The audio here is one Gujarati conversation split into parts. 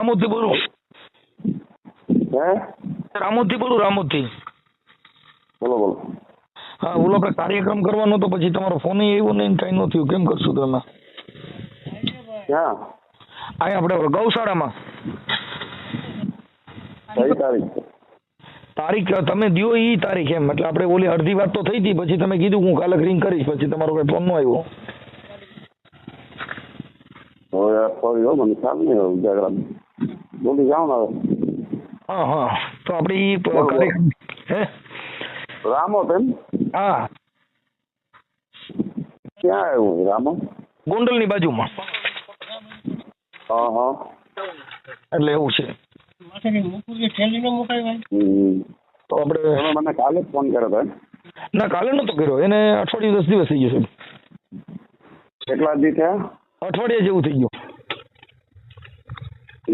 રામોદથી બોલું હે? રામોદથી બોલું રામોદથી બોલો બોલો. હા ઓલો આપણે કાર્યક્રમ કરવાનો તો પછી તમારો ફોન આવ્યો નહીં કઈ ન થયું કેમ કરશું તમે? ક્યાં? અહીં આપણે ગૌશાળામાં. તારીખ? તમે દિયો ઈ તારીખ એમ. એટલે આપણે ઓલી અડધી વાત તો થઈ હતી પછી તમે કીધું હું કાલે રિંગ કરીશ. પછી તમારો કઈ ફોન નો આવ્યો. હવે સોરી હો મને ખ્યાલ નહીં ઉજાગરા. બોલી જાઓ ને હવે. હા હા. તો આપણે હે? રામો તેમ? હા. ક્યાં આવ્યું રામો? ગોંડલની બાજુમાં. હા હા. એટલે એવું છે. તો આપણે મને કાલે ફોન કર્યો હતો ના કાલે નતો કર્યો. એને અઠવાડિયું દસ દિવસ થઈ ગયો છે. કેટલા દી થયા? અઠવાડિયા જેવું થઈ ગયું.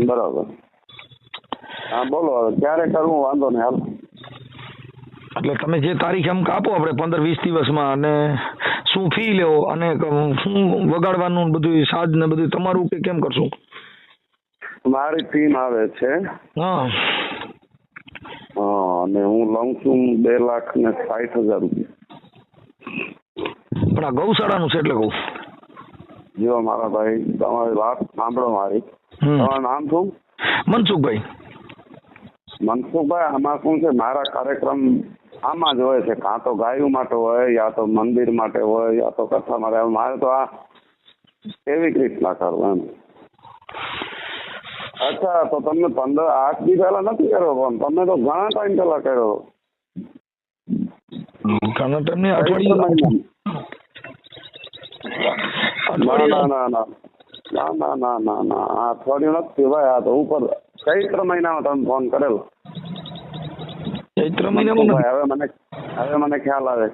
બરાબર. હા બોલો હવે ક્યારે કરવું? વાંધો નહીં હાલ. એટલે તમે જે તારીખ એમ કાપો આપણે પંદર વીસ દિવસમાં અને શું ફી લેવો અને શું વગાડવાનું બધું સાજ ને બધું તમારું કે કેમ કરશું? મારી ટીમ આવે છે. હા. હા અને હું લઉં છું બે લાખ ને સાઠ હજાર રૂપિયા. પણ આ ગૌશાળાનું છે એટલે કહું. જો મારા ભાઈ તમારી વાત સાંભળો મારી. તમારું નામ શું? મનસુખભાઈ. મનસુખભાઈ આમાં શું છે? મારા કાર્યક્રમ આમાં જ હોય છે. કાં તો ગાયું માટે હોય યા તો મંદિર માટે હોય યા તો કથા માટે. મારે તો આ એવી રીતના કરવું એમ. અચ્છા તો તમને પંદર આઠ દી પહેલા નથી કર્યો પણ તમે તો ઘણા ટાઈમ પહેલા કર્યો. ઘણા ટાઈમ. ના ના ના. ના ના ના ના ના. આ અઠવાડિયું નથી ભાઈ આ તો ઉપર ચૈત્ર મહિનામાં તમે ફોન કરેલો. ચૈત્ર મહિનામાં હવે મને હવે મને ખ્યાલ આવે.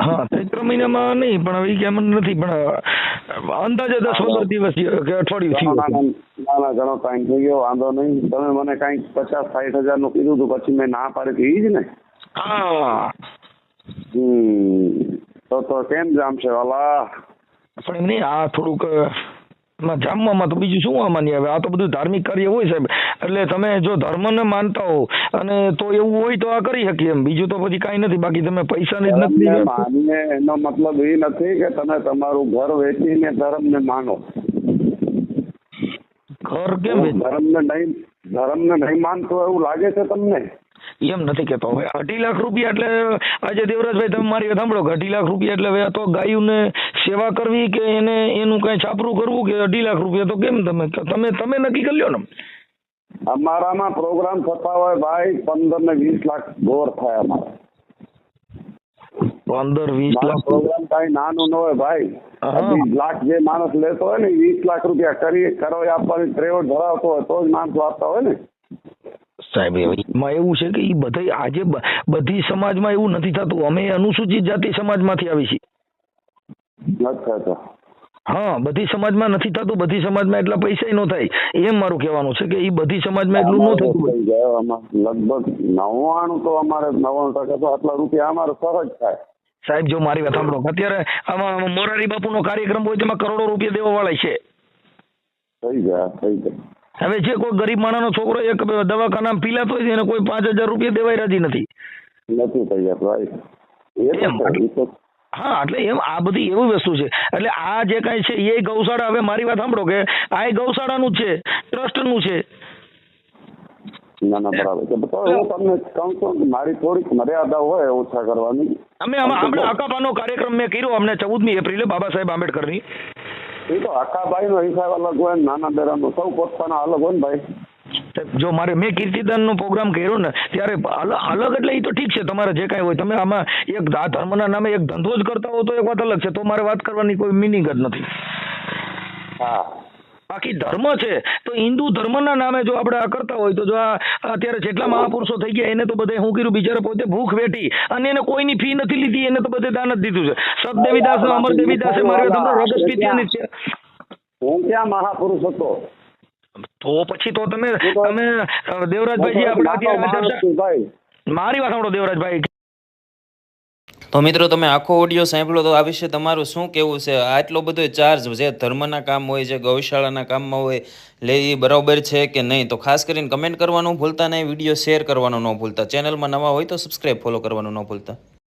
હા ચૈત્ર મહિનામાં નહીં પણ હવે કેમ નથી પણ અંદાજે દસ પંદર દિવસ કે અઠવાડિયું ના થયું ના ના ઘણો ટાઈમ થઈ ગયો વાંધો નહીં. તમે મને કાંઈક પચાસ સાઠ હજારનું કીધું હતું પછી મેં ના પાડી હતી જ ને. હા. હમ. તો તો કેમ જામશે વાલા? પણ એમ નહીં આ થોડુંક જામવામાં તો બીજું શું અમાન્ય આવે? આ તો બધું ધાર્મિક કાર્ય હોય સાહેબ. એટલે તમે જો ધર્મને માનતા હો અને તો એવું હોય તો આ કરી શકીએ એમ. બીજું તો પછી કાંઈ નથી. બાકી તમે પૈસાની જ નથી ધર્મને એનો મતલબ એ નથી કે તમે તમારું ઘર વેચીને ધર્મને માનો. ઘર કેમ ધર્મને નહીં ધર્મને નહીં માનતો એવું લાગે છે તમને? એમ નથી કેતો. હવે અઢી લાખ રૂપિયા એટલે આજે દેવરાજભાઈ તમે મારી સાંભળો અઢી લાખ રૂપિયા એટલે હવે તો ગાયું ગાયોને સેવા કરવી કે એને એનું કઈ છાપરું કરવું કે અઢી લાખ રૂપિયા તો કેમ તમે? તમે તમે નક્કી કરી લ્યો ને. અમારામાં પ્રોગ્રામ થતા હોય ભાઈ પંદર ને વીસ લાખ ગોર થાય અમારા. પંદર વીસ લાખ પ્રોગ્રામ કઈ નાનું ન હોય ભાઈ. વીસ લાખ જે માણસ લેતો હોય ને વીસ લાખ રૂપિયા કરી કરો આપવાની ટ્રેવલ ધરાવતો હોય તો જ માણસ આપતા હોય ને. સાહેબ એમાં એવું છે કે એ બધા આજે બધી સમાજમાં એવું નથી થતું. અમે અનુસૂચિત જાતિ સમાજમાંથી આવી છીએ. અચ્છા અચ્છા. હા બધી સમાજમાં નથી થતું બધી સમાજમાં એટલા પૈસા નો થાય. એમ મારું કહેવાનું છે કે એ બધી સમાજમાં એટલું ન થતું લગભગ નવ્વાણું તો અમારે નવ્વાણું ટકા તો આટલા રૂપિયા અમારે સહજ થાય. સાહેબ જો મારી વાત સાંભળો. અત્યારે આમાં મોરારી બાપુનો કાર્યક્રમ હોય તેમાં કરોડો રૂપિયા દેવા વાળા છે. થઈ ગયા થઈ ગયા હવે જે કોઈ ગરીબ માણસનો છોકરો એક દવાખાનામાં પીલાતો હોય છે એને કોઈ પાંચ હજાર રૂપિયા દેવાય રાજી નથી. નથી થઈ ગયા ભાઈ એ તો હા એટલે એમ આ બધી એવી વસ્તુ છે. એટલે આ જે કાંઈ છે એ ગૌશાળા હવે મારી વાત સાંભળો કે આ એ ગૌશાળાનું જ છે ટ્રસ્ટનું છે. ના ના બરાબર છે. તો હું તમને કહું છું મારી થોડીક મર્યાદા હોય ઓછા કરવાની. અમે આપણે અકાપાનો કાર્યક્રમ મેં કર્યો અમને ચૌદમી એપ્રિલે બાબા સાહેબ આંબેડકરની. એ તો આખાભાઈ નો હિસાબ અલગ હોય નાના બેરાનો. સૌ પોતાના અલગ હોય ને ભાઈ. જો મારે મેં કીર્તિદાનનો પ્રોગ્રામ કર્યો ને ત્યારે અલગ એટલે એ તો ઠીક છે તમારે જે કાંઈ હોય. તમે આમાં એક આ ધર્મના નામે એક ધંધો જ કરતા હો તો એક વાત અલગ છે તો મારે વાત કરવાની કોઈ મિનિંગ જ નથી. હા. બાકી ધર્મ છે તો હિન્દુ ધર્મના નામે જો આપણે આ કરતા હોય તો જો આ અત્યારે જેટલા મહાપુરુષો થઈ ગયા એને તો બધે હું કર્યું બિચારા પોતે ભૂખ વેઠી અને એને કોઈની ફી નથી લીધી એને તો બધે દાન જ દીધું છે. સતદેવીદાસ અમર દેવીદાસે મારે તમને રગસ પીત્યાની છે. હું ક્યાં મહાપુરુષ હતો? તો પછી તો તમે તમે દેવરાજભાઈ આપણે મારી વાત સાંભળો દેવરાજભાઈ. તો મિત્રો તમે આખો ઓડિયો સાંભળો તો આ વિશે તમારું શું કહેવું છે? આટલો બધો ચાર્જ જે ધર્મના કામ હોય છે ગૌશાળાના કામમાં હોય લે એ બરાબર છે કે નહીં? તો ખાસ કરીને કમેન્ટ કરવાનું ભૂલતા નહીં વીડિયો શેર કરવાનું ન ભૂલતા. ચેનલમાં નવા હોય તો સબસ્ક્રાઈબ ફોલો કરવાનું ન ભૂલતા.